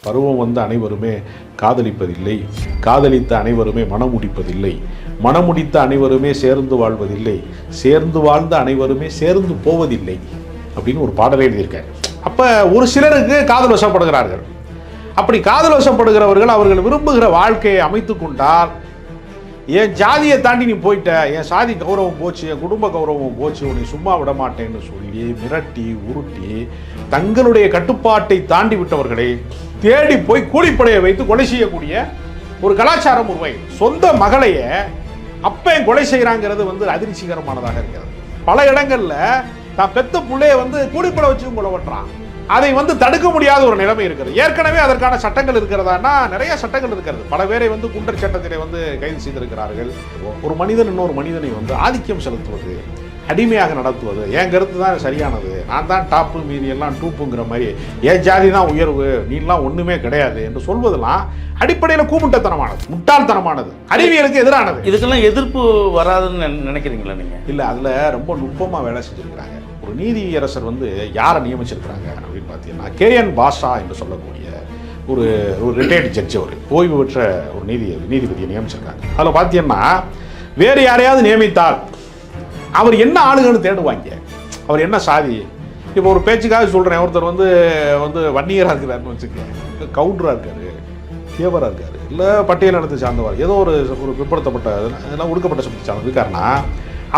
பருவம் வந்த அனைவருமே காதலிப்பதில்லை. காதலித்த அனைவருமே மனமுடிப்பதில்லை. மனமுடித்த அனைவருமே சேர்ந்து வாழ்வதில்லை. சேர்ந்து வாழ்ந்த அனைவருமே சேர்ந்து போவதில்லை அப்படின்னு ஒரு பாடலை எழுதியிருக்காரு. அப்போ ஒரு சிலருக்கு காதல் வசப்படுகிறார்கள். அப்படி காதல் வசப்படுகிறவர்கள் அவர்கள் விரும்புகிற வாழ்க்கையை அமைத்து கொண்டால் என் ஜாதியை தாண்டி நீ போயிட்ட என் சாதி கௌரவம் போச்சு என் குடும்ப கௌரவம் போச்சு உன்னை சும்மா விட மாட்டேன்னு சொல்லி மிரட்டி உருட்டி தங்களுடைய கட்டுப்பாட்டை தாண்டி விட்டவர்களை தேடி போய் கூலிப்படையை வைத்து கொலை செய்யக்கூடிய ஒரு கலாச்சாரம் உருவாய் சொந்த மகளைய அப்பன் கொலை செய்கிறாங்கிறது வந்து அதிர்ச்சிகரமானதாக இருக்கிறது. பல இடங்களில் தான் பெத்த பிள்ளைய வந்து கூலிப்படை வச்சு கொலை வட்டுறான் அதை வந்து தடுக்க முடியாத ஒரு நிலைமை இருக்கிறது ஏற்கனவே அதற்கான சட்டங்கள் இருக்கிறதானா நிறைய சட்டங்கள் இருக்கிறது. பல பேரை வந்து குண்டர் சட்டத்திலே வந்து கைது செய்திருக்கிறார்கள். ஒரு மனிதன் இன்னொரு மனிதனை வந்து ஆதிக்கம் செலுத்துவது அடிமையாக நடத்துவது. என் கருத்து தான் சரியானது. நான் தான் டாப்பு மீதி எல்லாம் டூப்புங்கிற மாதிரி என் ஜாதி தான் உயர்வு நீலாம் ஒண்ணுமே கிடையாது என்று சொல்வதெல்லாம் அடிப்படையில் கூமுட்டத்தனமானது முட்டாள்தனமானது அறிவியலுக்கு எதிரானது. இதுக்கெல்லாம் எதிர்ப்பு வராதுன்னு நினை- நினைக்கிறீங்களா நீங்க? இல்லை அதில் ரொம்ப நுட்பமாக வேலை செஞ்சுருக்கிறாங்க. ஒரு நீதியரசர் வந்து யாரை நியமிச்சிருக்கிறாங்க அப்படின்னு பார்த்தீங்கன்னா கேஎன் பாஷா என்று சொல்லக்கூடிய ஒரு ஒரு ரிட்டையர்டு ஜட்ஜ் அவர். ஓய்வு பெற்ற ஒரு நீதி நீதிபதியை நியமிச்சிருக்காங்க. அதில் பார்த்தீங்கன்னா வேறு யாரையாவது நியமித்தால் அவர் என்ன ஆளுங்கன்னு தேடுவாங்க. அவர் என்ன சாதி? இப்போ ஒரு பேச்சுக்காக சொல்கிறேன் ஒருத்தர் வந்து வந்து வன்னியராக இருக்கிறாருன்னு வச்சுக்கோங்க. கவுண்டராக இருக்காரு தேவராக இருக்காரு இல்லை பட்டியல் சார்ந்தவர் ஏதோ ஒரு ஒரு பிற்படுத்தப்பட்ட இதெல்லாம் ஒடுக்கப்பட்ட சமூகத்தை சார்ந்தவர் இருக்காருன்னா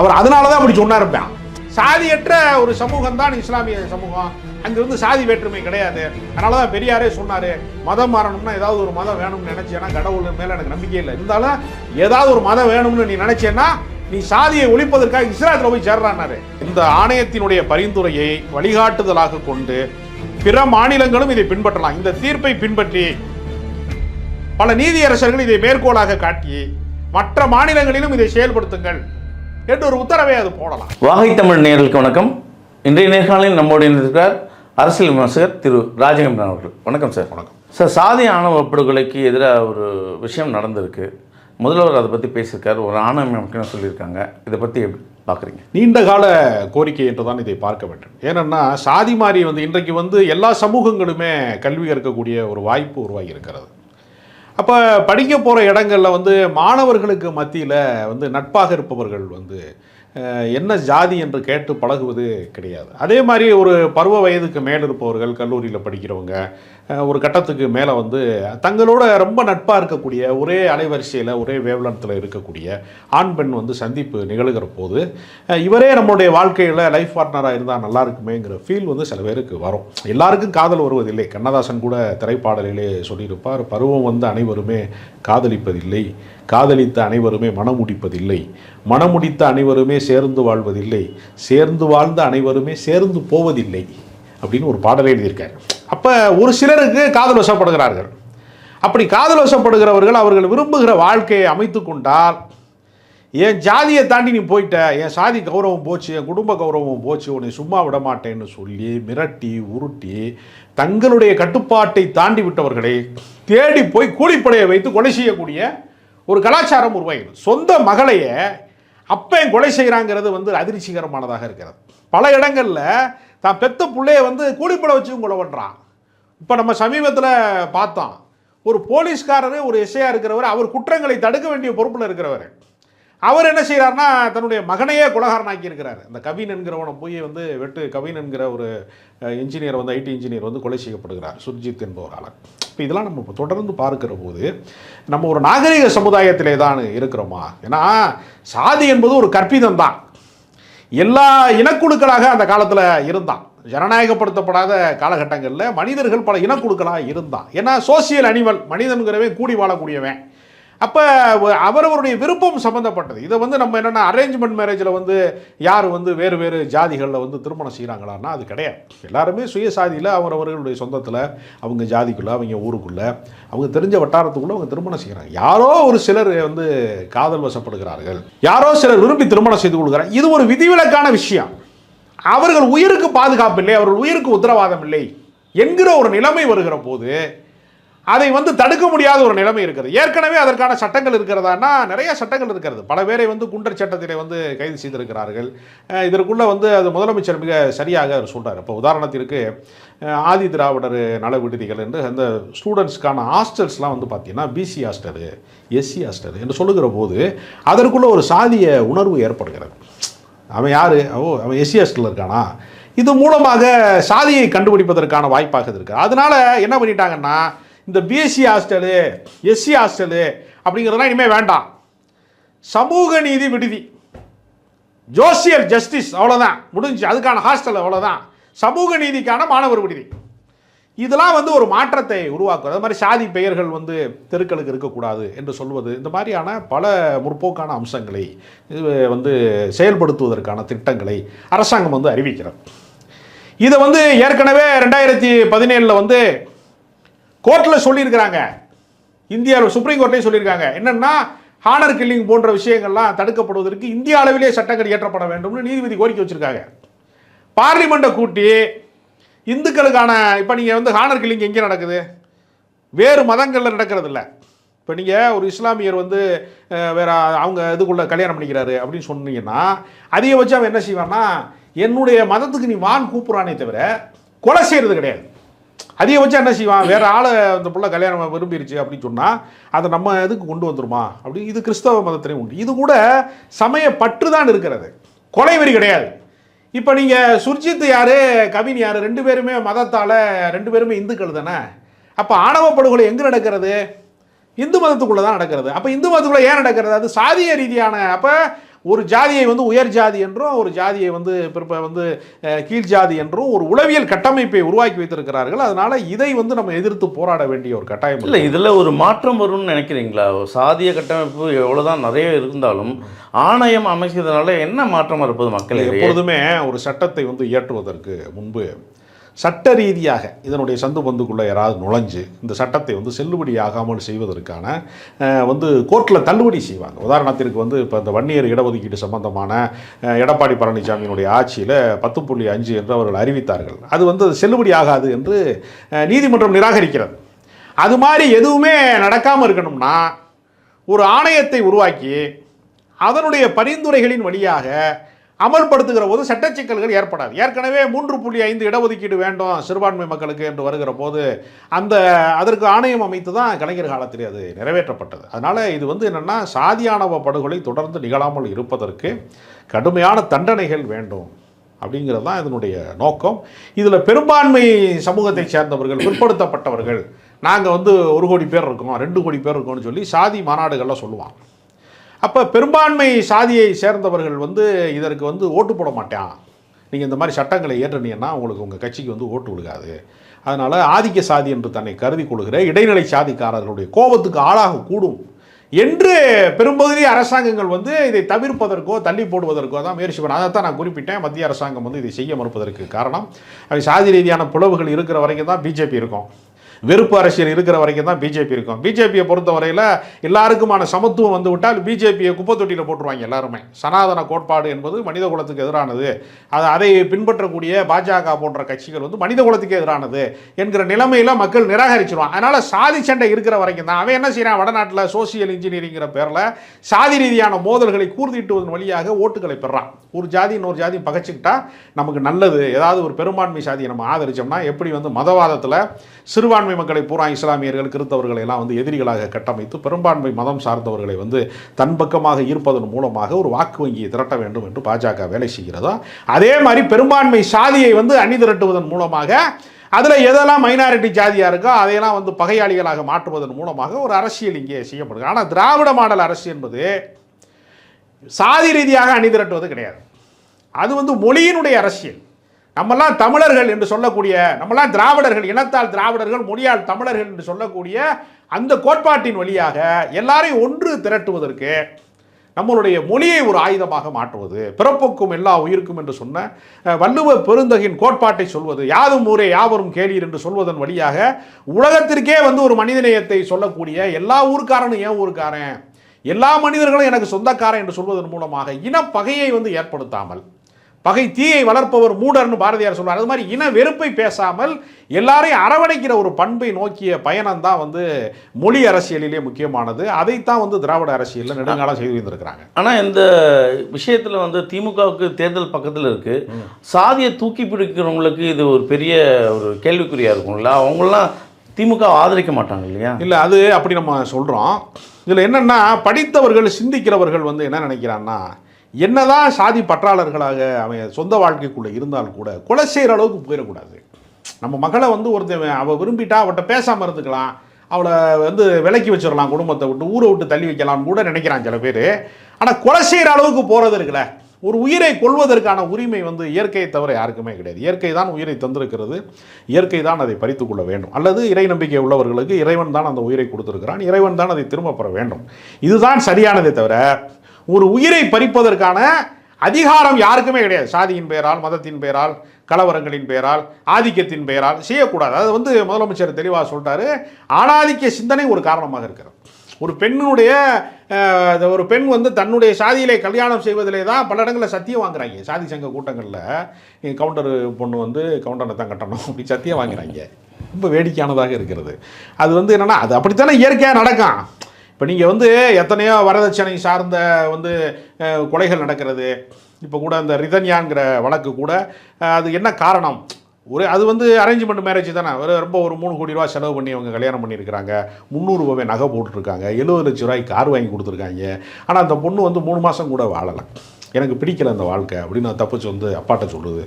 அவர் அதனால தான் அப்படி சொன்னா இருப்பேன் சாதியற்ற ஒரு சமூகம் தான் இஸ்லாமிய சமூகம். அங்கிருந்து சாதி வேற்றுமை கிடையாது. அதனால தான் பெரியாரே சொன்னார் மதம் மாறணும்னா ஏதாவது ஒரு மதம் வேணும்னு நினச்சேன்னா கடவுள் மேலே எனக்கு நம்பிக்கை இல்லை. இருந்தாலும் ஏதாவது ஒரு மதம் வேணும்னு நீ நினச்சேன்னா நீ சாதியை ஒழிப்பதற்காக இஸ்லாத்துல போய் சேர்றான்னாரு. இந்த ஆணையத்தினுடைய பரிந்துரையை வழிகாட்டுதலாக கொண்டு பிற மாநிலங்களும் இதை பின்பற்றலாம். இந்த தீர்ப்பை பின்பற்றி பல நீதியரசர்கள் இதை மேற்கோளாக காட்டி மற்ற மாநிலங்களிலும் இதை செயல்படுத்துங்கள் என்று ஒரு உத்தரவை அது போடலாம். வாகை தமிழ் நேயர்களுக்கு வணக்கம். இன்றைய நேர்காணலில் நம்மோடு இருக்கிறார் அரசியல் விமர்சகர் திரு ராஜகம்பரன் அவர்கள். வணக்கம் சார். வணக்கம். சார் சாதி ஆணவ படுகொலைக்கு எதிராக ஒரு விஷயம் நடந்திருக்கு. முதல்வர் அதை பற்றி பேசியிருக்காரு. ஒரு ஆணவ அமைக்கணும் சொல்லியிருக்காங்க? இதை பற்றி எப்படி பார்க்குறீங்க? நீண்ட கால கோரிக்கை என்று தான் இதை பார்க்க வேண்டும். ஏனென்னா சாதி மாறி வந்து இன்றைக்கு வந்து எல்லா சமூகங்களுமே கல்வி கற்கக்கூடிய ஒரு வாய்ப்பு உருவாகி இருக்கிறது. அப்போ படிக்க போகிற இடங்களில் வந்து மாணவர்களுக்கு மத்தியில் வந்து நட்பாக இருப்பவர்கள் வந்து என்ன ஜாதி என்று கேட்டு பழகுவது கிடையாது. அதே மாதிரி ஒரு பருவ வயதுக்கு மேலே இருப்பவர்கள் கல்லூரியில் படிக்கிறவங்க ஒரு கட்டத்துக்கு மேலே வந்து தங்களோட ரொம்ப நட்பாக இருக்கக்கூடிய ஒரே அலைவரிசையில் ஒரே வேவ்லத்தில் இருக்கக்கூடிய ஆண் பெண் வந்து சந்திப்பு நிகழுகிற போது இவரே நம்மளுடைய வாழ்க்கையில் லைஃப் பார்ட்னராக இருந்தால் நல்லா இருக்குமேங்கிற ஃபீல் வந்து சில பேருக்கு வரும். எல்லாருக்கும் காதல் வருவதில்லை. கண்ணதாசன் கூட திரைப்பாடலிலே சொல்லியிருப்பார் பருவம் வந்த அனைவருமே காதலிப்பதில்லை. காதலித்த அனைவருமே மனமுடிப்பதில்லை மனமுடித்த அனைவருமே சேர்ந்து வாழ்வதில்லை. சேர்ந்து வாழ்ந்த அனைவருமே சேர்ந்து போவதில்லை. அப்படின்னு ஒரு பாடலை எழுதியிருக்காரு. அப்போ ஒரு சிலருக்கு காதல் வசப்படுகிறார்கள். அப்படி காதல் வசப்படுகிறவர்கள் அவர்கள் விரும்புகிற வாழ்க்கையை அமைத்து கொண்டால் என் ஜாதியை தாண்டி நீ போயிட்ட என் சாதி கௌரவம் போச்சு என் குடும்ப கௌரவம் போச்சு உன்னை சும்மா விட மாட்டேன்னு சொல்லி மிரட்டி உருட்டி தங்களுடைய கட்டுப்பாட்டை தாண்டி விட்டவர்களை தேடி போய் கூலிப்படையை வைத்து கொலை செய்யக்கூடிய ஒரு கலாச்சாரம் உருவாகிறது. சொந்த மகளையே அப்போ கொலை செய்கிறாங்கிறது வந்து அதிர்ச்சிகரமானதாக இருக்கிறது. பல இடங்களில் தான் பெத்த பிள்ளைய வந்து கூலிப்பட வச்சு கொலை பண்ணுறான் இப்போ நம்ம சமீபத்தில் பார்த்தோம். ஒரு போலீஸ்காரர் ஒரு இசையாக இருக்கிறவர் அவர் குற்றங்களை தடுக்க வேண்டிய பொறுப்பில் இருக்கிறவர். அவர் என்ன செய்கிறாருன்னா தன்னுடைய மகனையே குலகாரனாக்கி இருக்கிறார் அந்த கவின் என்கிறவனை போய் வந்து வெட்டு கவின் என்கிற ஒரு இன்ஜினியர் வந்து ஐடி இன்ஜினியர் வந்து கொலை செய்யப்படுகிறார் சுர்ஜித் என்பவரால். இப்போ இதெல்லாம் நம்ம தொடர்ந்து பார்க்கிற போது நம்ம ஒரு நாகரிக சமுதாயத்திலே தான் இருக்கிறோமா? ஏன்னா சாதி என்பது ஒரு கற்பிதம் தான் எல்லா இனக்குழுக்களாக அந்த காலத்தில் இருந்தான். ஜனநாயகப்படுத்தப்படாத காலகட்டங்களில் மனிதர்கள் பல இனக்குழுக்களாக இருந்தான். ஏன்னா சோசியல் அனிமல் மனிதனுங்கிறவன் கூடி வாழக்கூடியவன். அப்போ அவரவருடைய விருப்பம் சம்மந்தப்பட்டது இதை வந்து நம்ம என்னென்னா அரேஞ்ச்மெண்ட் மேரேஜில் வந்து யார் வந்து வேறு வேறு ஜாதிகளில் வந்து திருமணம் செய்கிறாங்களான்னா அது கிடையாது. எல்லாருமே சுயசாதியில் அவரவர்களுடைய சொந்தத்தில் அவங்க ஜாதிக்குள்ளே அவங்க ஊருக்குள்ளே அவங்க தெரிஞ்ச வட்டாரத்துக்குள்ளே அவங்க திருமணம் செய்கிறாங்க யாரோ ஒரு சிலர் வந்து காதல் வசப்படுகிறார்கள். யாரோ சிலர் விரும்பி திருமணம் செய்து கொள்கிறாங்க இது ஒரு விதிவிலக்கான விஷயம். அவர்கள் உயிருக்கு பாதுகாப்பு இல்லை அவர்கள் உயிருக்கு உத்தரவாதம் இல்லை என்கிற ஒரு நிலைமை வருகிற போது அதை வந்து தடுக்க முடியாத ஒரு நிலைமை இருக்கிறது. ஏற்கனவே அதற்கான சட்டங்கள் இருக்கிறதானா நிறைய சட்டங்கள் இருக்கிறது. பல பேரை வந்து குண்டர் சட்டத்திலே வந்து கைது செய்திருக்கிறார்கள். இதற்குள்ளே வந்து அது முதலமைச்சர் மிக சரியாக அவர் சொல்கிறார் இப்போ உதாரணத்திற்கு ஆதி திராவிடர் நல விடுதிகள் என்று அந்த ஸ்டூடெண்ட்ஸ்க்கான ஹாஸ்டல்ஸ்லாம் வந்து பார்த்தீங்கன்னா பிசி ஹாஸ்டலு எஸ்சி ஹாஸ்டல் என்று சொல்லுகிற போது அதற்குள்ளே ஒரு சாதிய உணர்வு ஏற்படுகிறது. அவன் யார்? ஓ அவன் எஸ்சி ஹாஸ்டலில் இருக்கானா? இது மூலமாக சாதியை கண்டுபிடிப்பதற்கான வாய்ப்பாக இருக்கு. அதனால என்ன பண்ணிட்டாங்கன்னா இந்த பிஎஸ்சி ஹாஸ்டலு எஸ்சி ஹாஸ்டலு அப்படிங்கிறதெல்லாம் இனிமேல் வேண்டாம். சமூக நீதி விடுதி. ஜோசியர் ஜஸ்டிஸ் அவ்வளோதான் முடிஞ்சு அதுக்கான ஹாஸ்டல் அவ்வளோதான் சமூக நீதிக்கான மாணவர் விடுதி. இதெல்லாம் வந்து ஒரு மாற்றத்தை உருவாக்குறது அது மாதிரி சாதி பெயர்கள் வந்து தெருக்களுக்கு இருக்கக்கூடாது என்று சொல்வது இந்த மாதிரியான பல முற்போக்கான அம்சங்களை இது வந்து செயல்படுத்துவதற்கான திட்டங்களை அரசாங்கம் வந்து அறிவிக்கிறது. இதை வந்து ஏற்கனவே ரெண்டாயிரத்தி பதினேழில் வந்து கோர்ட்டில் சொல்லியிருக்கிறாங்க. இந்தியாவில் சுப்ரீம் கோர்ட்லேயும் சொல்லியிருக்காங்க. என்னென்னா ஹானர் கில்லிங் போன்ற விஷயங்கள்லாம் தடுக்கப்படுவதற்கு இந்திய அளவிலே சட்டங்கள் இயற்றப்பட வேண்டும்னு நீதிபதி கோரிக்கை வச்சிருக்காங்க. பார்லிமெண்ட்டை கூட்டி இந்துக்களுக்கான இப்போ நீங்கள் வந்து ஹானர் கில்லிங் எங்கே நடக்குது? வேறு மதங்களில் நடக்கிறது இல்லை இப்போ நீங்கள் ஒரு இஸ்லாமியர் வந்து வேறு வேற அவங்க இதுக்குள்ளே கல்யாணம் பண்ணிக்கிறாரு அப்படின்னு சொன்னீங்கன்னா அதிகபட்சம் அவன் என்ன செய்வான்னா என்னுடைய மதத்துக்கு நீ வான் கூப்பிட்றானே தவிர கொலை செய்கிறது கிடையாது. அதிகபட்சம் என்ன செய்வான்? வேற ஆளை அந்த பிள்ளை கல்யாணம் விரும்பிருச்சு அப்படின்னு சொன்னால் அதை நம்ம இதுக்கு கொண்டு வந்துருமா? அப்படி இது கிறிஸ்தவ மதத்திலையும் உண்டு. இது கூட சமய பற்று தான் இருக்கிறது. கொலை வெறி கிடையாது. இப்போ நீங்கள் சுர்ஜித் யார் கவின் யார் ரெண்டு பேருமே மதத்தால் ரெண்டு பேருமே இந்துக்கள் தானே? அப்போ ஆணவ படுகொலை எங்கே நடக்கிறது? இந்து மதத்துக்குள்ளே தான் நடக்கிறது. அப்போ இந்து மதத்துக்குள்ளே ஏன் நடக்கிறது? அது சாதிய ரீதியான அப்போ ஒரு ஜாதியை வந்து உயர் ஜாதி என்றும் ஒரு ஜாதியை வந்து பிற்ப வந்து கீழ் ஜாதி என்றும் ஒரு உளவியல் கட்டமைப்பை உருவாக்கி வைத்திருக்கிறார்கள். அதனால இதை வந்து நம்ம எதிர்த்து போராட வேண்டிய ஒரு கட்டாயம் இல்லை இதில் ஒரு மாற்றம் வரும்னு நினைக்கிறீங்களா? சாதிய கட்டமைப்பு எவ்வளோதான் நிறைய இருந்தாலும் ஆணையம் அமைக்கிறதுனால என்ன மாற்றம் இருப்பது மக்களிடையே எப்பொழுதுமே ஒரு சட்டத்தை வந்து இயற்றுவதற்கு முன்பு சட்ட ரீதியாக இதனுடைய சந்து பந்துக்குள்ளே யாராவது நுழைஞ்சு இந்த சட்டத்தை வந்து செல்லுபடியாகாமல் செய்வதற்கான வந்து கோர்ட்டில் தள்ளுபடி செய்வாங்க. உதாரணத்திற்கு வந்து இப்போ இந்த வன்னியர் இடஒதுக்கீடு சம்பந்தமான எடப்பாடி பழனிசாமியினுடைய ஆட்சியில் பத்து புள்ளி அஞ்சு என்று அவர்கள் அறிவித்தார்கள். அது வந்து செல்லுபடி ஆகாது என்று நீதிமன்றம் நிராகரிக்கிறது. அது மாதிரி எதுவுமே நடக்காமல் இருக்கணும்னா ஒரு ஆணையத்தை உருவாக்கி அதனுடைய பரிந்துரைகளின் வழியாக அமல்படுத்துகிற போது சட்ட சிக்கல்கள் ஏற்படாது. ஏற்கனவே மூன்று புள்ளி ஐந்து இடஒதுக்கீடு வேண்டும் சிறுபான்மை மக்களுக்கு என்று வருகிற போது அந்த அதற்கு ஆணையம் அமைத்து தான் கலைஞர் காலத்தில் அது நிறைவேற்றப்பட்டது. அதனால் இது வந்து என்னென்னா சாதியானவ படுகொலை தொடர்ந்து நிகழாமல் இருப்பதற்கு கடுமையான தண்டனைகள் வேண்டும் அப்படிங்கிறது தான் இதனுடைய நோக்கம். இதில் பெரும்பான்மை சமூகத்தை சேர்ந்தவர்கள் பிற்படுத்தப்பட்டவர்கள் நாங்கள் வந்து ஒரு கோடி பேர் இருக்கோம் ரெண்டு கோடி பேர் இருக்கோம்னு சொல்லி சாதி மாநாடுகளில் சொல்லுவாங்க. அப்போ பெரும்பான்மை சாதியை சேர்ந்தவர்கள் வந்து இதற்கு வந்து ஓட்டு போட மாட்டான். நீங்கள் இந்த மாதிரி சட்டங்களை ஏற்றுனீங்கன்னா உங்களுக்கு உங்கள் கட்சிக்கு வந்து ஓட்டு விழுகாது. அதனால் ஆதிக்க சாதி என்று தன்னை கருதி கொள்கிற இடைநிலை சாதிக்காரர்களுடைய கோபத்துக்கு ஆளாக கூடும் என்று பெரும்பகுதி அரசாங்கங்கள் வந்து இதை தவிர்ப்பதற்கோ தள்ளி போடுவதற்கோ தான் முயற்சி பண்ண அதை தான் நான் குறிப்பிட்டேன். மத்திய அரசாங்கம் வந்து இதை செய்ய மறுப்பதற்கு காரணம். அவை சாதி ரீதியான புலவுகள் இருக்கிற வரைக்கும் தான் பிஜேபி இருக்கும். வெறுப்பு அரசியல் இருக்கிற வரைக்கும் தான் பிஜேபி இருக்கும். பிஜேபியை பொறுத்தவரையில் எல்லாருக்குமான சமத்துவம் வந்து விட்டால் பிஜேபியை குப்பை தொட்டியில் போட்டுருவாங்க எல்லாருமே. சனாதன கோட்பாடு என்பது மனித குலத்துக்கு எதிரானது. அது அதை பின்பற்றக்கூடிய பாஜக போன்ற கட்சிகள் வந்து மனித குலத்துக்கு எதிரானது என்கிற நிலைமையில் மக்கள் நிராகரிச்சிருவாங்க. அதனால் சாதி சண்டை இருக்கிற வரைக்கும் தான். அவன் என்ன செய்யறான்? வடநாட்டில் சோசியல் இன்ஜினியரிங்கிற பேரில் சாதி ரீதியான மோதல்களை கூர்திட்டுவதன் வழியாக ஓட்டுகளை பெறான். ஒரு ஜாதி இன்னொரு ஜாதி பகைச்சிக்கிட்டா நமக்கு நல்லது. ஏதாவது ஒரு பெரும்பான்மை சாதியை நம்ம ஆதரிச்சோம்னா எப்படி வந்து மதவாதத்தில் சிறுபான்மை மக்களை பூரா இஸ்லாமியர்கள் கிறித்தவர்களை எல்லாம் வந்து எதிரிகளாக கட்டமைத்து பெரும்பான்மை மதம் சார்ந்தவர்களை வந்து தன் பக்கமாக ஈர்ப்பதன் மூலமாக ஒரு வாக்கு வங்கியை திரட்ட வேண்டும் என்று பாஜக வேலை செய்கிறதோ? அதே மாதிரி பெரும்பான்மை சாதியை வந்து அணி திரட்டுவதன் மூலமாக அதில் எதெல்லாம் மைனாரிட்டி ஜாதியாக இருக்கோ அதையெல்லாம் வந்து பகையாளிகளாக மாற்றுவதன் மூலமாக ஒரு அரசியல் இங்கே செய்யப்படுது. ஆனால் திராவிட மாடல் அரசு என்பது சாதி ரீதியாக அணி திரட்டுவது கிடையாது. அது வந்து மொழியினுடைய அரசியல். நம்மெல்லாம் தமிழர்கள் என்று சொல்லக்கூடிய நம்மெல்லாம் திராவிடர்கள் இனத்தால் திராவிடர்கள் மொழியால் தமிழர்கள் என்று சொல்லக்கூடிய அந்த கோட்பாட்டின் வழியாக எல்லாரையும் ஒன்று திரட்டுவதற்கு நம்மளுடைய மொழியை ஒரு ஆயுதமாக மாற்றுவது பிறப்புக்கும் எல்லா உயிருக்கும் என்று சொன்ன வள்ளுவ பெருந்தகின் கோட்பாட்டை சொல்வது யாதும் ஊரே யாவரும் கேளீர் என்று சொல்வதன் வழியாக உலகத்திற்கே வந்து ஒரு மனிதநேயத்தை சொல்லக்கூடிய எல்லா ஊர்க்காரனும் ஏன் ஊருக்காரன்? எல்லா மனிதர்களும் எனக்கு சொந்தக்காரன் என்று சொல்வதன் மூலமாக இனப்பகையை வந்து ஏற்படுத்தாமல் பகை தீயை வளர்ப்பவர் மூடர்னு பாரதியார் சொல்றார் அது மாதிரி இன வெறுப்பை பேசாமல் எல்லாரையும் அரவணைக்கிற ஒரு பண்பை நோக்கிய பயணம் தான் வந்து மொழி அரசியலிலே முக்கியமானது. அதைத்தான் வந்து திராவிட அரசியலில் நெடுங்காலம் செய்து வந்திருக்கிறாங்க ஆனால் இந்த விஷயத்தில் வந்து திமுகவுக்கு தேர்தல் பக்கத்தில் இருக்குது சாதியை தூக்கி பிடிக்கிறவங்களுக்கு இது ஒரு பெரிய ஒரு கேள்விக்குறியாக இருக்கும்ல. அவங்களாம் திமுக ஆதரிக்க மாட்டாங்க இல்லையா? இல்லை அது அப்படி நம்ம சொல்கிறோம் இதில் என்னென்னா படித்தவர்கள் சிந்திக்கிறவர்கள் வந்து என்ன நினைக்கிறான்னா என்னதான் சாதி பற்றாளர்களாக அவன் சொந்த வாழ்க்கைக்குள்ளே இருந்தால் கூட கொலை செய்கிற அளவுக்கு போயிடக்கூடாது. நம்ம மகளை வந்து ஒருத்தன் அவள் விரும்பிட்டா அவட்ட பேசாமல் இருந்துக்கலாம். அவளை வந்து விலக்கி வச்சிடலாம் குடும்பத்தை விட்டு ஊரை விட்டு தள்ளி வைக்கலாம்னு கூட நினைக்கிறான் சில பேர். ஆனால் கொலை செய்கிற அளவுக்கு போகிறது இருக்குல்ல. ஒரு உயிரை கொள்வதற்கான உரிமை வந்து இயற்கையை தவிர யாருக்குமே கிடையாது. இயற்கை தான் உயிரை தந்திருக்கிறது. இயற்கை தான் அதை பறித்து கொள்ள வேண்டும். அல்லது இறை நம்பிக்கை உள்ளவர்களுக்கு இறைவன் தான் அந்த உயிரை கொடுத்துருக்கிறான். இறைவன் தான் அதை திரும்ப பெற வேண்டும். இதுதான் சரியானதே தவிர ஒரு உயிரை பறிப்பதற்கான அதிகாரம் யாருக்குமே கிடையாது. சாதியின் பெயரால் மதத்தின் பெயரால் கலவரங்களின் பெயரால் ஆதிக்கத்தின் பெயரால் செய்யக்கூடாது. அது வந்து முதலமைச்சர் தெளிவாக சொல்லிட்டாரு ஆணாதிக்க சிந்தனை ஒரு காரணமாக இருக்கிறது. ஒரு பெண்ணுடைய ஒரு பெண் வந்து தன்னுடைய சாதியிலே கல்யாணம் செய்வதிலே தான் பல இடங்களில் சத்தியம் வாங்குறாங்க. சாதி சங்க கூட்டங்களில் கவுண்டர் பொண்ணு வந்து கவுண்டரை தான் கட்டணும் அப்படி சத்தியம் வாங்குறாங்க. ரொம்ப வேடிக்கையானதாக இருக்கிறது. அது வந்து என்னென்னா அது அப்படித்தானே இயற்கையாக நடக்கும். இப்போ நீங்கள் வந்து எத்தனையோ வரதட்சணை சார்ந்த வந்து கொலைகள் நடக்கிறது. இப்போ கூட அந்த ரிதன்யாங்கிற வழக்கு கூட அது என்ன காரணம்? ஒரு அது வந்து அரேஞ்ச்மெண்ட் மேரேஜ் தானே. ஒரு ரொம்ப ஒரு மூணு கோடி ரூபா செலவு பண்ணி அவங்க கல்யாணம் பண்ணியிருக்கிறாங்க. முந்நூறுபாவே நகை போட்டிருக்காங்க. எழுபது லட்ச ரூபாய்க்கு கார் வாங்கி கொடுத்துருக்காங்க. ஆனால் அந்த பொண்ணு வந்து மூணு மாதம் கூட வாழலை. எனக்கு பிடிக்கல அந்த வாழ்க்கை அப்படின்னு நான் தப்பிச்சு வந்து அப்பாட்ட சொல்லுது.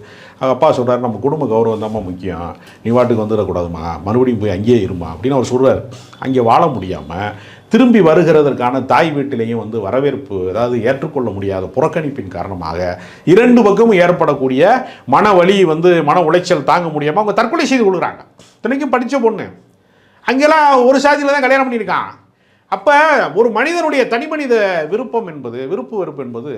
அப்பா சொல்கிறார் நம்ம குடும்ப கௌரவம் தான்மா முக்கியம். நீ வாட்டுக்கு வந்துடக்கூடாதுமா. மறுபடியும் போய் அங்கேயே இருமா அப்படின்னு அவர் சொல்கிறார் அங்கே வாழ முடியாமல் திரும்பி வருகிறதற்கான தாய் வீட்டிலேயும் வந்து வரவேற்பு அதாவது ஏற்றுக்கொள்ள முடியாத புறக்கணிப்பின் காரணமாக இரண்டு பக்கமும் ஏற்படக்கூடிய மன வலி வந்து மன உளைச்சல் தாங்க முடியாமல் அவங்க தற்கொலை செய்து கொள்கிறாங்க. இத்தனைக்கும் படித்த பொண்ணு. அங்கெல்லாம் ஒரு சாதியில் தான் கல்யாணம் பண்ணியிருக்கான். அப்போ ஒரு மனிதனுடைய தனி மனித விருப்பம் என்பது விருப்பு வெறுப்பு என்பது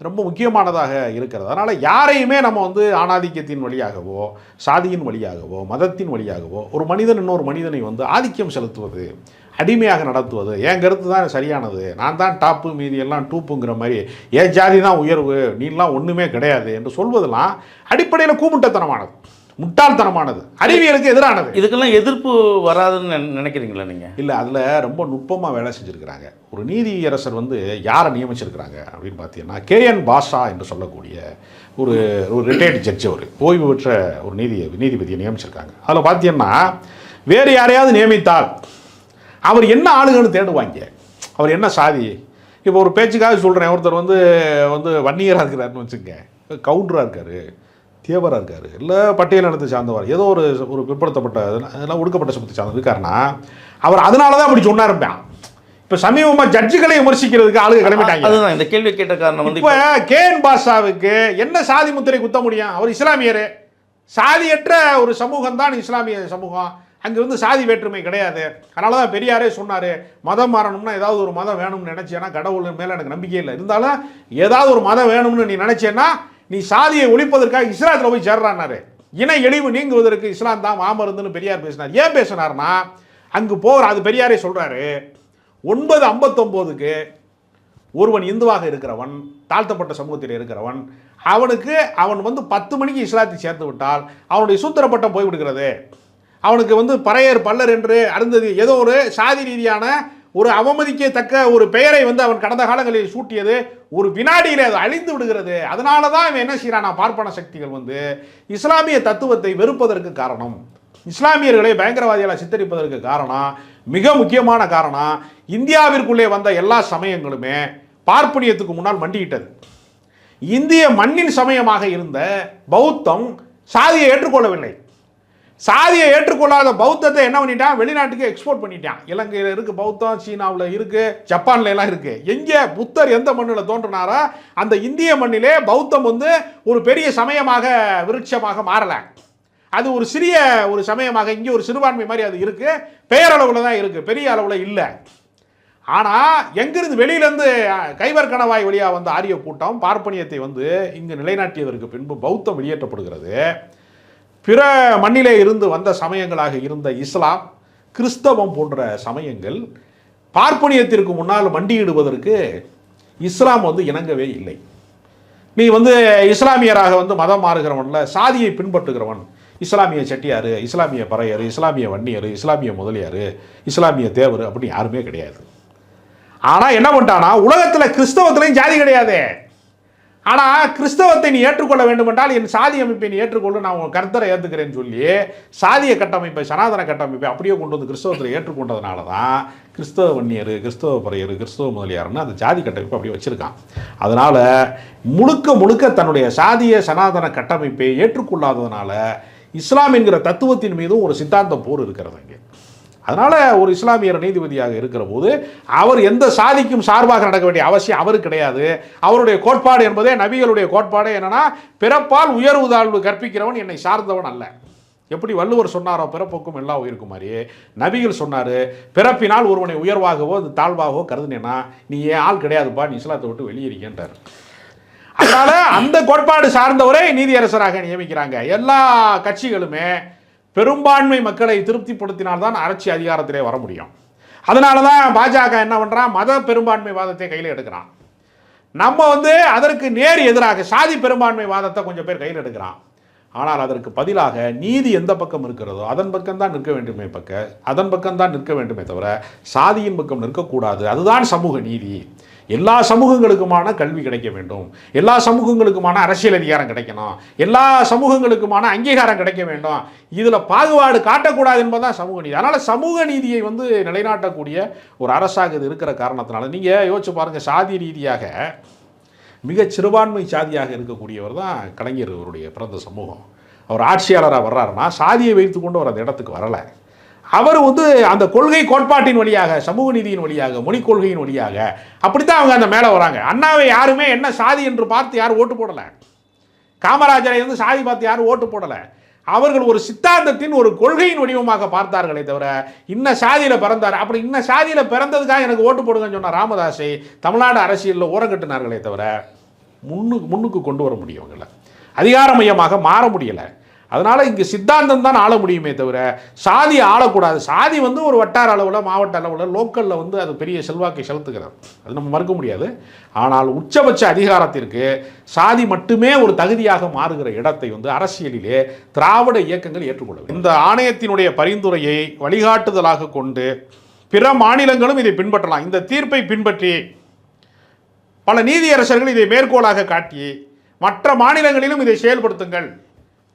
ரொம்ப முக்கியமானதாக இருக்கிறது. அதனால் யாரையுமே நம்ம வந்து ஆணாதிக்கத்தின் வழியாகவோ சாதியின் வழியாகவோ மதத்தின் வழியாகவோ ஒரு மனிதன் இன்னொரு மனிதனை வந்து ஆதிக்கம் செலுத்துவது அடிமையாக நடத்துவது. என் கருத்து தான் சரியானது. நான் தான் டாப்பு மீதி எல்லாம் டூப்புங்கிற மாதிரி என் ஜாதி தான் உயர்வு? நீலாம் ஒன்றுமே கிடையாது என்று சொல்வதெல்லாம் அடிப்படையில் கூமுட்டத்தனமானது. முட்டாள்தனமானது. அறிவியலுக்கு எதிரானது. இதுக்கெல்லாம் எதிர்ப்பு வராதுன்னு நினை- நினைக்கிறீங்களா நீங்கள் இல்லை அதில் ரொம்ப நுட்பமாக வேலை செஞ்சுருக்கிறாங்க. ஒரு நீதியரசர் வந்து யாரை நியமிச்சிருக்கிறாங்க அப்படின்னு பார்த்தீங்கன்னா கேஎன் பாஷா என்று சொல்லக்கூடிய ஒரு ஒரு ரிட்டையர்டு ஜட்ஜ் அவர். ஓய்வு பெற்ற ஒரு நீதி நீதிபதியை நியமிச்சிருக்காங்க. அதில் பார்த்தீங்கன்னா வேறு யாரையாவது நியமித்தால் அவர் என்ன ஆளுகள்னு தேடுவாங்க. அவர் என்ன சாதி? இப்போ ஒரு பேச்சுக்காக சொல்கிறேன் ஒருத்தர் வந்து வந்து வன்னியராக இருக்கிறாருன்னு வச்சுக்கங்க. கவுண்டராக இருக்காரு. தேவராக இருக்காரு. இல்லை பட்டியலினத்தை சார்ந்தவர். ஏதோ ஒரு ஒரு பிற்படுத்தப்பட்ட அதெல்லாம் ஒடுக்கப்பட்ட சமூகத்தை சார்ந்தது இருக்காருன்னா அவர் அதனால தான் அப்படி சொன்னார் இருப்பேன் இப்போ சமீபமாக ஜட்ஜுகளை விமர்சிக்கிறதுக்கு ஆளுங்க கிளம்பிட்டாங்க. அதுதான் இந்த கேள்வி கேட்ட காரணம் வந்து இப்போ கேஎன் பாஷாவுக்கு என்ன சாதி முத்திரை குத்த முடியும்? அவர் இஸ்லாமியர். சாதியற்ற ஒரு சமூகம் தான் இஸ்லாமிய சமூகம். அங்கே வந்து சாதி வேற்றுமை கிடையாது. அதனால தான் பெரியாரே சொன்னார் மதம் மாறணும்னா ஏதாவது ஒரு மதம் வேணும்னு நினச்சேன்னா கடவுள் மேலே எனக்கு நம்பிக்கை இல்லை. இருந்தாலும் ஏதாவது ஒரு மதம் வேணும்னு நீ நினச்சேன்னா நீ சாதியை ஒழிப்பதற்காக இஸ்லாத்தில் போய் சேர்றானாரு இன எளிவு நீங்குவதற்கு இஸ்லாம் தான் மாமருந்துன்னு பெரியார் பேசினார். ஏன் பேசினார்னா அங்கு போகிற அது பெரியாரே சொல்கிறாரு ஒன்பது ஐம்பத்தொம்போதுக்கு ஒருவன் இந்துவாக இருக்கிறவன் தாழ்த்தப்பட்ட சமூகத்தில் இருக்கிறவன் அவனுக்கு அவன் வந்து பத்து மணிக்கு இஸ்லாத்தை சேர்த்து விட்டால் அவனுடைய சூத்திரப்பட்டம் போய்விடுகிறது. அவனுக்கு வந்து பறையர் பல்லர் என்று அருந்ததி. ஏதோ ஒரு சாதி ரீதியான ஒரு அவமதிக்கத்தக்க ஒரு பெயரை வந்து அவன் கடந்த காலங்களில் சூட்டியது. ஒரு வினாடியில் அது அழிந்து விடுகிறது. அதனால தான் இவன் என்ன செய்கிறானா பார்ப்பன சக்திகள் வந்து இஸ்லாமிய தத்துவத்தை வெறுப்பதற்கு காரணம். இஸ்லாமியர்களை பயங்கரவாதிகளாக சித்தரிப்பதற்கு காரணம். மிக முக்கியமான காரணம் இந்தியாவிற்குள்ளே வந்த எல்லா சமயங்களுமே பார்ப்பனியத்துக்கு முன்னால் மண்டியிட்டது. இந்திய மண்ணின் சமயமாக இருந்த பௌத்தம் சாதியை ஏற்றுக்கொள்ளவில்லை. சாதியை ஏற்றுக்கொள்ளாத பௌத்தத்தை என்ன பண்ணிட்டான்? வெளிநாட்டுக்கு எக்ஸ்போர்ட் பண்ணிட்டான். இலங்கையில் இருக்கு பௌத்தம் சீனாவில் இருக்கு ஜப்பான்ல எல்லாம் இருக்கு. எங்கே? புத்தர் எந்த மண்ணில் தோன்றினாரோ அந்த இந்திய மண்ணிலே பௌத்தம் வந்து ஒரு பெரிய சமயமாக விருட்சமாக மாறலை. அது ஒரு சிறிய ஒரு சமயமாக இங்கே ஒரு சிறுபான்மை மாதிரி அது இருக்கு. பெயரளவில் தான் இருக்கு பெரிய அளவில் இல்லை. ஆனால் எங்கிருந்து வெளியிலேருந்து கைவர் கணவாய் வழியாக வந்த ஆரிய கூட்டம் பார்ப்பனியத்தை வந்து இங்கு நிலைநாட்டியதற்கு பின்பு பௌத்தம் வெளியேற்றப்படுகிறது. பிற மண்ணிலே இருந்து வந்த சமயங்களாக இருந்த இஸ்லாம் கிறிஸ்தவம் போன்ற சமயங்கள் பார்ப்பனியத்திற்கு முன்னால் மண்டியிடுவதற்கு இஸ்லாம் வந்து இணங்கவே இல்லை. நீ வந்து இஸ்லாமியராக வந்து மதம் மாறுகிறவன்ல சாதியை பின்பற்றுகிறவன் இஸ்லாமிய செட்டியார் இஸ்லாமிய பறையர் இஸ்லாமிய வன்னியர் இஸ்லாமிய முதலியார் இஸ்லாமிய தேவர் அப்படின்னு யாருமே கிடையாது. ஆனால் என்ன பண்ணிட்டானா உலகத்தில் கிறிஸ்தவத்துலேயும் ஜாதி கிடையாது. ஆனால் கிறிஸ்தவத்தை நீ ஏற்றுக்கொள்ள வேண்டுமென்றால் என் சாதி அமைப்பை நீ ஏற்றுக்கொள்ள நான் உங்கள் கர்த்தரை ஏற்றுக்கிறேன்னு சொல்லி சாதிய கட்டமைப்பை சனாதன கட்டமைப்பை அப்படியே கொண்டு வந்து கிறிஸ்தவத்தில் ஏற்றுக்கொண்டதுனால தான் கிறிஸ்தவ வன்னியர் கிறிஸ்தவ பறையர் கிறிஸ்தவ முதலியார்னு அந்த ஜாதி கட்டமைப்பை அப்படியே வச்சுருக்கான். அதனால் முழுக்க முழுக்க தன்னுடைய சாதிய சனாதன கட்டமைப்பை ஏற்றுக்கொள்ளாததுனால இஸ்லாம் என்கிற தத்துவத்தின் மீதும் ஒரு சித்தாந்த போர் இருக்கிறது அதனால் ஒரு இஸ்லாமியர் நீதிபதியாக இருக்கிற போது அவர் எந்த சாதிக்கும் சார்பாக நடக்க வேண்டிய அவசியம் அவருக்கு கிடையாது. அவருடைய கோட்பாடு என்பதே நபிகளுடைய கோட்பாடு என்னென்னா பிறப்பால் உயர்வு தாழ்வு கற்பிக்கிறவன் என்னை சார்ந்தவன் அல்ல. எப்படி வள்ளுவர் சொன்னாரோ பிறப்புக்கும் எல்லா உயிருக்கும் மாதிரி நபிகள் சொன்னார் பிறப்பினால் ஒருவனை உயர்வாகவோ அது தாழ்வாகவோ கருதுனேன்னா நீ ஏன் ஆள் கிடையாதுப்பா நீ இஸ்லாத்தை விட்டு வெளியேறிக்கின்றார் அதனால அந்த கோட்பாடு சார்ந்தவரை நீதியரசராக நியமிக்கிறாங்க. எல்லா கட்சிகளுமே பெரும்பான்மை மக்களை திருப்திப்படுத்தினால்தான் அரசு அதிகாரத்திலே வர முடியும். அதனால தான் பாஜக என்ன பண்ணுறான் மத பெரும்பான்மை வாதத்தை கையில் எடுக்கிறான். நம்ம வந்து அதற்கு நேர் எதிராக சாதி பெரும்பான்மை வாதத்தை கொஞ்சம் பேர் கையில் எடுக்கிறான். ஆனால் அதற்கு பதிலாக நீதி எந்த பக்கம் இருக்கிறதோ அதன் பக்கம் தான் நிற்க வேண்டுமே பக்க அதன் பக்கம் தான் நிற்க வேண்டுமே தவிர சாதியின் பக்கம் நிற்கக்கூடாது. அதுதான் சமூக நீதி. எல்லா சமூகங்களுக்குமான கல்வி கிடைக்க வேண்டும். எல்லா சமூகங்களுக்குமான அரசியல் அதிகாரம் கிடைக்கணும். எல்லா சமூகங்களுக்குமான அங்கீகாரம் கிடைக்க வேண்டும். இதில் பாகுபாடு காட்டக்கூடாது என்பதுதான் சமூக நீதி. அதனால் சமூக நீதியை வந்து நிலைநாட்டக்கூடிய ஒரு அரசாக இது இருக்கிற காரணத்தினால நீங்கள் யோசிச்சு பாருங்கள் சாதி ரீதியாக மிகச் சிறுபான்மை சாதியாக இருக்கக்கூடியவர் தான் கலைஞர் அவருடைய பிறந்த சமூகம். அவர் ஆட்சியாளராக வர்றாருன்னா சாதியை வைத்துக்கொண்டு அவர் அந்த இடத்துக்கு வரலை. அவர் வந்து அந்த கொள்கை கோட்பாட்டின் வழியாக சமூக நீதியின் வழியாக மொழிக் கொள்கையின் வழியாக அப்படித்தான் அவங்க அந்த மேலே வராங்க. அண்ணாவை யாருமே என்ன சாதி என்று பார்த்து யாரும் ஓட்டு போடலை. காமராஜரை வந்து சாதி பார்த்து யாரும் ஓட்டு போடலை. அவர்கள் ஒரு சித்தாந்தத்தின் ஒரு கொள்கையின் வடிவமாக பார்த்தார்களே தவிர இன்ன சாதியில் பிறந்தார். அப்படி இன்ன சாதியில் பிறந்ததுக்காக எனக்கு ஓட்டு போடுங்கன்னு சொன்ன ராமதாஸை தமிழ்நாடு அரசியலில் ஓரங்கட்டினார்களே தவிர முன்னுக்கு முன்னுக்கு கொண்டு வர முடியும் அவங்கள. அதிகார மையமாக மாற முடியலை. அதனால் இங்கே சித்தாந்தம் தான் ஆள முடியுமே தவிர சாதி ஆளக்கூடாது. சாதி வந்து ஒரு வட்டார அளவில் மாவட்ட அளவில் லோக்கலில் வந்து அது பெரிய செல்வாக்கை செலுத்துகிறது. அது நம்ம மறுக்க முடியாது. ஆனால் உச்சபட்ச அதிகாரத்திற்கு சாதி மட்டுமே ஒரு தகுதியாக மாறுகிற இடத்தை வந்து அரசியலிலே திராவிட இயக்கங்கள் ஏற்றுக்கொள்ள இந்த ஆணையத்தினுடைய பரிந்துரையை வழிகாட்டுதலாக கொண்டு பிற மாநிலங்களும் இதை பின்பற்றலாம். இந்த தீர்ப்பை பின்பற்றி பல நீதியரசர்கள் இதை மேற்கோளாக காட்டி மற்ற மாநிலங்களிலும் இதை செயல்படுத்துங்கள்.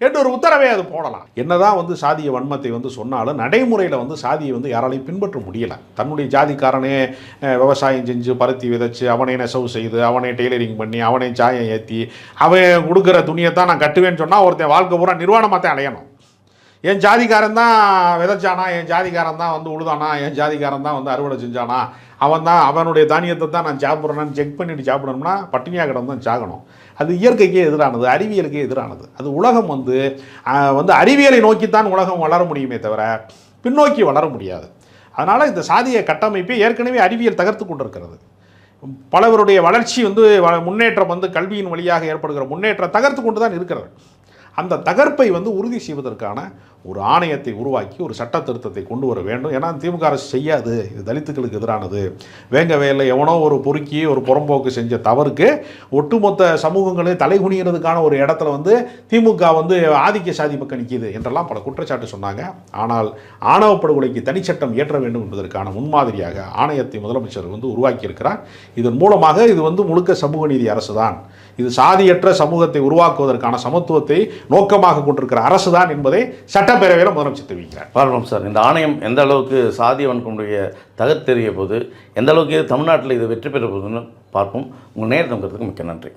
என்று ஒரு உத்தரவை அது போடலாம். என்னதான் வந்து சாதிய வன்மத்தை வந்து சொன்னாலும் நடைமுறையில் வந்து சாதியை வந்து யாராலையும் பின்பற்ற முடியலை. தன்னுடைய ஜாதிக்காரனே விவசாயம் செஞ்சு பருத்தி விதைச்சு அவனே நெசவு செய்து அவனே டெய்லரிங் பண்ணி அவனே சாயம் ஏற்றி அவன் கொடுக்குற துணியை தான் நான் கட்டுவேன்னு சொன்னால் ஒருத்தன் வாழ்க்கை பூரா நிர்வாணமாக தான் அடையணும் என் ஜாதிக்காரன் தான் விதைச்சானா என் ஜாதிக்காரன் தான் வந்து உழுதானா என் ஜாதிக்காரன் தான் வந்து அறுவடை செஞ்சானா அவன் தான் அவனுடைய தானியத்தை தான் நான் சாப்பிட்றேன்னு செக் பண்ணிட்டு சாப்பிடணும்னா பட்டினியாக கிடந்து தான் சாகணும். அது இயற்கைக்கே எதிரானது அறிவியலுக்கே எதிரானது. அது உலகம் வந்து வந்து அறிவியலை நோக்கித்தான் உலகம் வளர முடியுமே தவிர பின்னோக்கி வளர முடியாது. அதனால் இந்த சாதிய கட்டமைப்பை ஏற்கனவே அறிவியல் தகர்த்து கொண்டிருக்கிறது. பலவருடைய வளர்ச்சி வந்து வ- முன்னேற்றம் வந்து கல்வியின் வழியாக ஏற்படுகிற முன்னேற்றம் தகர்த்து கொண்டு தான் இருக்கிறது. அந்த தகர்ப்பை வந்து உறுதி செய்வதற்கான ஒரு ஆணையத்தை உருவாக்கி ஒரு சட்ட திருத்தத்தை கொண்டு வர வேண்டும். ஏன்னா திமுக அரசு செய்யாது. இது தலித்துக்களுக்கு எதிரானது. வேங்க வேலை எவனோ ஒரு பொறுக்கி ஒரு புறம்போக்கு செஞ்ச தவறுக்கு ஒட்டுமொத்த சமூகங்களே தலைகுனிகிறதுக்கான ஒரு இடத்துல வந்து திமுக வந்து ஆதிக்க சாதி பக்கம் நிற்கிது என்றெல்லாம் பல குற்றச்சாட்டு சொன்னாங்க. ஆனால் ஆணவ படுகொலைக்கு தனிச்சட்டம் இயற்ற வேண்டும் என்பதற்கான முன்மாதிரியாக ஆணையத்தை முதலமைச்சர் வந்து உருவாக்கியிருக்கிறார். இதன் மூலமாக இது வந்து முழுக்க சமூக நீதி அரசு தான் இது சாதியற்ற சமூகத்தை உருவாக்குவதற்கான சமத்துவத்தை நோக்கமாக கொண்டிருக்கிற அரசு தான் என்பதை சட்டப்பேரவையில் முதலமைச்சர் தெரிவிக்கிறார். பார்ப்போம் சார். இந்த ஆணையம் எந்த அளவுக்கு சாதிய வன்கொடுடைய தகர்த்தெறிய போது எந்த அளவுக்கு தமிழ்நாட்டில் இது வெற்றி பெற போகுதுன்னு பார்ப்போம். உங்கள் நேரத்தை மிக்க நன்றி.